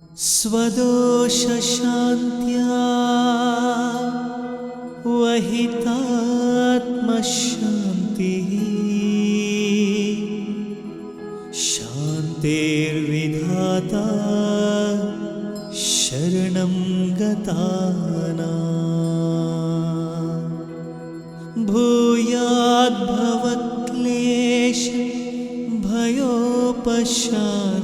स्वदोषशान्त्या वहितात्मशान्तिः शान्तिर्विधाता शरणं गताना। भूयाद्भवक्लेश भयोपशान्त्यै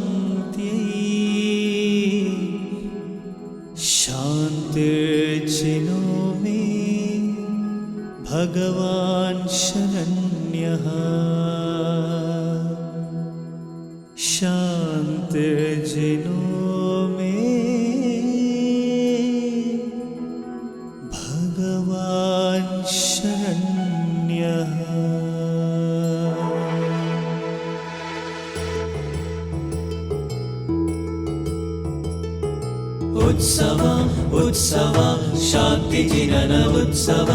भगवान् शरण्यः। शान्तिर्जिनो मे। भगवान् शरण्यः। उत्सव ಉತ್ಸವ, ಶಾಂತಿ ಜಿನನ ಉತ್ಸವ,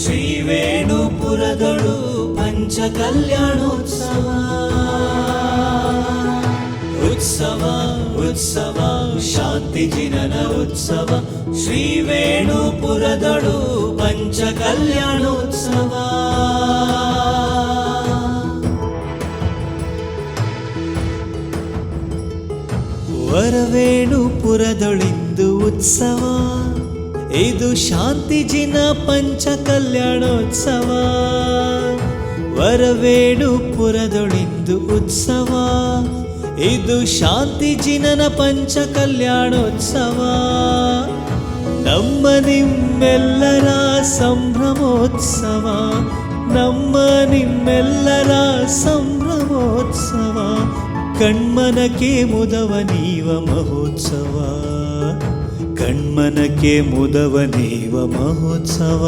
ಶ್ರೀ ವೇಣುಪುರದಳು ಪಂಚ ಕಲ್ಯಾಣೋತ್ಸವ ಉತ್ಸವ ಉತ್ಸವ, ಶಾಂತಿ ಜಿನನ ಉತ್ಸವ, ಶ್ರೀ ವೇಣುಪುರದಳು ಪಂಚ ಕಲ್ಯಾಣೋತ್ಸವ ವರವೇಣುಪುರದೊಳಿ ವರವೇಣುಪುರದೊಳಿಂದು ಉತ್ಸವ, ಇದು ಶಾಂತಿಜಿನ ಪಂಚ ಕಲ್ಯಾಣೋತ್ಸವ. ವರವೇಣುಪುರದೊಳಿಂದು ಉತ್ಸವ, ಇದು ಶಾಂತಿಜಿನನ ಪಂಚ ಕಲ್ಯಾಣೋತ್ಸವ. ನಮ್ಮ ನಿಮ್ಮೆಲ್ಲರ ಸಂಭ್ರಮೋತ್ಸವ, ನಮ್ಮ ನಿಮ್ಮೆಲ್ಲರ ಸಂಭ್ರಮೋತ್ಸವ. ಕಣ್ಮನಕ್ಕೆ ಮುದವ ನೀವ ಮಹೋತ್ಸವ. ಕಣ್ಮನಕ್ಕೆ ಮುದವ ನೀವ ಮಹೋತ್ಸವ.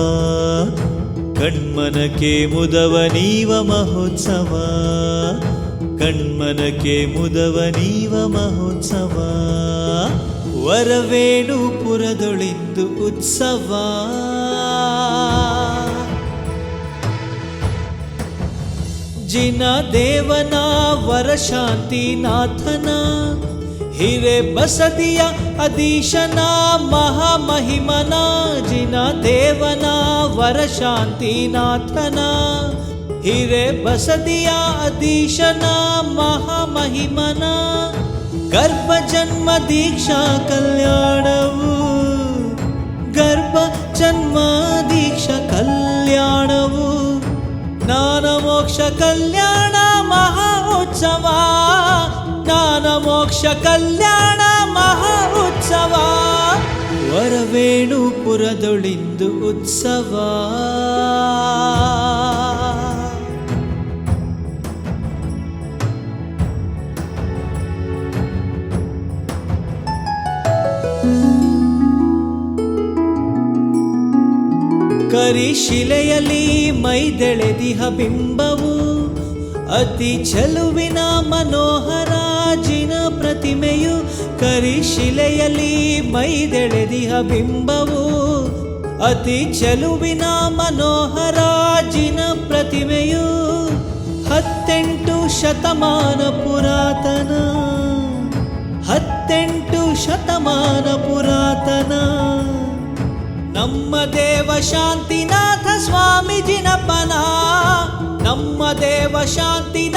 ಕಣ್ಮನಕ್ಕೆ ಮುದವ ನೀವ ಮಹೋತ್ಸವ. ಕಣ್ಮನಕ್ಕೆ ಮುದವ ನೀವ ಮಹೋತ್ಸವ. ವರವೇಣುಪುರದೊಳಿಂದು ಉತ್ಸವ. ಜಿನ ದೇವನ ವರಶಾಂತಿನಾಥನ हिरे बसदिया अदीशना महामहिमना जिना देवना वरशान्तिनाथना। हिरे बसदिया अदीशना महामहिमना गर्भजन्म दीक्षा कल्याणौ गर्भजन्म दीक्षा कल्याणवु। ज्ञानमोक्ष कल्याण महोत्सवा ಜ್ಞಾನ ಮೋಕ್ಷ ಕಲ್ಯಾಣ ಮಹಾ ಮಹೋತ್ಸವ ವರವೇಣುಪುರದೊಳಿಂದು ಉತ್ಸವ. ಕರಿಶಿಲೆಯಲ್ಲಿ ಮೈದೆಳೆದಿಹ ಬಿಂಬವು ಅತಿ ಚಲುವಿನ ಮನೋಹರ ಜಿನ ಪ್ರತಿಮೆಯು ಕರಿಶಿಲೆಯಲ್ಲಿ ಮೈದೆಳೆದಿಹ ಬಿಂಬವು. ಅತಿ ಚೆಲುವಿನ ಮನೋಹರಾಜಿನ ಪ್ರತಿಮೆಯು ಹತ್ತೆಂಟು ಶತಮಾನ ಪುರಾತನ. ಹತ್ತೆಂಟು ಶತಮಾನ ಪುರಾತನ. ನಮ್ಮ ದೇವ ಶಾಂತಿನಾಥ ಸ್ವಾಮಿ ಜಿನಪನ ನಮ್ಮ ದೇವ ಶಾಂತಿನಾಥ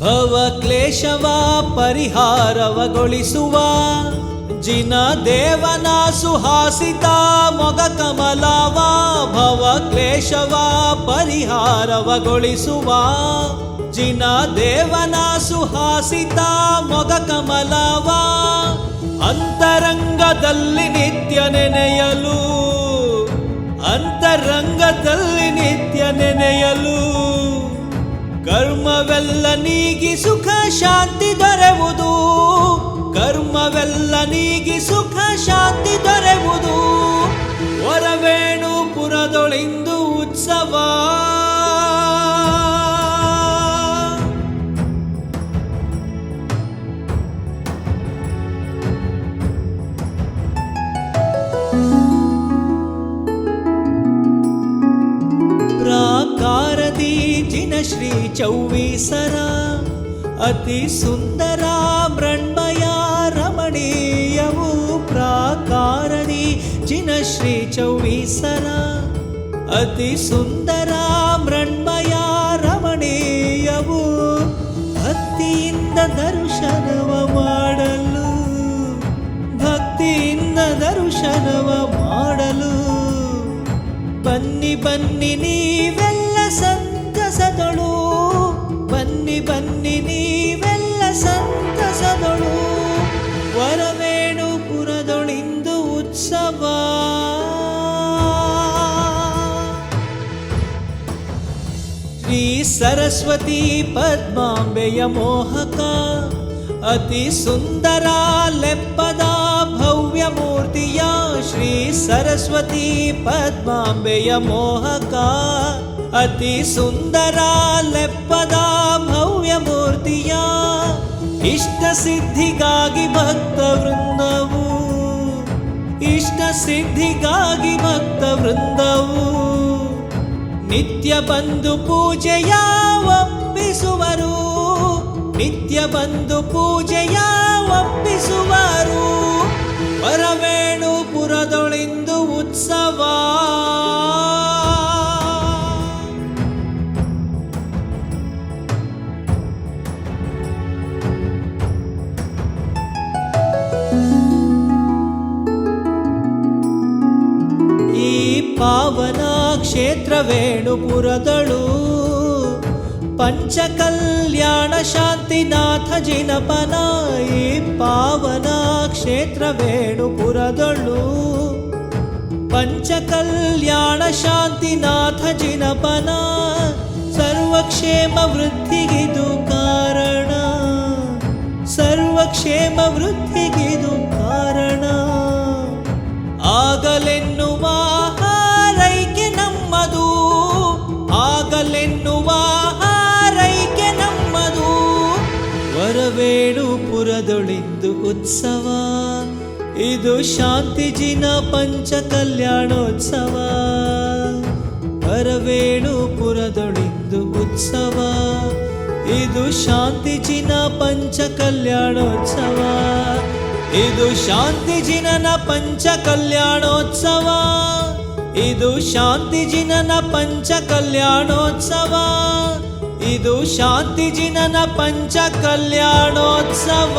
ಭವ ಕ್ಲೇಶವ ಪರಿಹಾರವಗೊಳಿಸುವ. ಜಿನ ದೇವನ ಸುಹಾಸಿತ ಮೊಗ ಕಮಲವ. ಭವ ಕ್ಲೇಶವ ಪರಿಹಾರವಗೊಳಿಸುವ. ಜಿನ ದೇವನ ಸುಹಾಸಿತ ಮೊಗ ಕಮಲವ. ಅಂತರಂಗದಲ್ಲಿ ನಿತ್ಯ ನೆನೆಯಲು ಅಂತರಂಗದಲ್ಲಿ ನಿತ್ಯ ನೆನೆಯಲು ಕರ್ಮವೆಲ್ಲ ನೀಗಿ ಸುಖ ಶಾಂತಿ ದೊರೆವುದು. ಕರ್ಮವೆಲ್ಲ ನೀಗಿ ಸುಖ ಶಾಂತಿ ದೊರೆವುದು. ಹೊರವೇಣುಪುರದೊಳಿಂದು ಉತ್ಸವ. ಶ್ರೀ ಚೌವೀಸರ, ಅತಿ ಸುಂದರ ಮೃಣ್ಮಯ ರಮಣೀಯವು ಪ್ರಾಕಾರಣಿ, ಜಿನ ಶ್ರೀ ಚೌವೀಸರ, ಅತಿ ಸುಂದರ ಮೃಣ್ಮಯ ರಮಣೀಯವು ಭಕ್ತಿಯಿಂದ ದರ್ಶನವ ಮಾಡಲು, ಭಕ್ತಿಯಿಂದ ದರ್ಶನವ ಮಾಡಲು. ಬನ್ನಿ ಬನ್ನಿ ನೀವೆಲ್ಲ ಸಂತಸದಳು सरस्वती पद्माम्बे अतिसुन्दरा मोहका लेपदा भव्यमूर्तिया श्रीसरस्वती सरस्वती अतिसुन्दरा य लेपदा भव्यमूर्तिया इष्टसिद्धिगागि भक्तवृन्द इष्टसिद्धिगागि भक्तवृन्दौ ನಿತ್ಯ ಬಂದು ಪೂಜೆಯ ಒಪ್ಪಿಸುವರು ನಿತ್ಯ ಬಂದು ಪೂಜೆಯ ಒಪ್ಪಿಸುವರು ಪರವೇಣುಪುರದೊಳಿಂದು ಉತ್ಸವ. ಈ ಪಾವನ ಕ್ಷೇತ್ರ ವೇಣುಪುರದಳು. ಪಂಚಕಲ್ಯಾಣ ಶಾಂತಿನಾಥ ಜಿನಪನ ಈ ಪಾವನ ಕ್ಷೇತ್ರ ವೇಣುಪುರದಳು. ಪಂಚಕಲ್ಯಾಣ ಶಾಂತಿನಾಥ ಜಿನಪನ ಸರ್ವಕ್ಷೇಮ ವೃದ್ಧಿಗಿದು ಕಾರಣ. ಸರ್ವಕ್ಷೇಮ ವೃದ್ಧಿಗಿದು ಕಾರಣ. ಆಗಲೆನ್ನುವ ಉತ್ಸವ. ಇದು ಶಾಂತಿ ಜಿನ ಪಂಚ ಕಲ್ಯಾಣೋತ್ಸವ. ವರವೇಣುಪುರದೊಳಿಂದು ಉತ್ಸವ. ಇದು ಶಾಂತಿಜಿನ ಪಂಚ ಕಲ್ಯಾಣೋತ್ಸವ. ಇದು ಶಾಂತಿ ಜಿನನ ಪಂಚ ಕಲ್ಯಾಣೋತ್ಸವ. ಇದು ಶಾಂತಿ ಜಿನನ ಪಂಚ ಕಲ್ಯಾಣೋತ್ಸವ. ಇದು ಶಾಂತಿ ಜಿನನ ಪಂಚ ಕಲ್ಯಾಣೋತ್ಸವ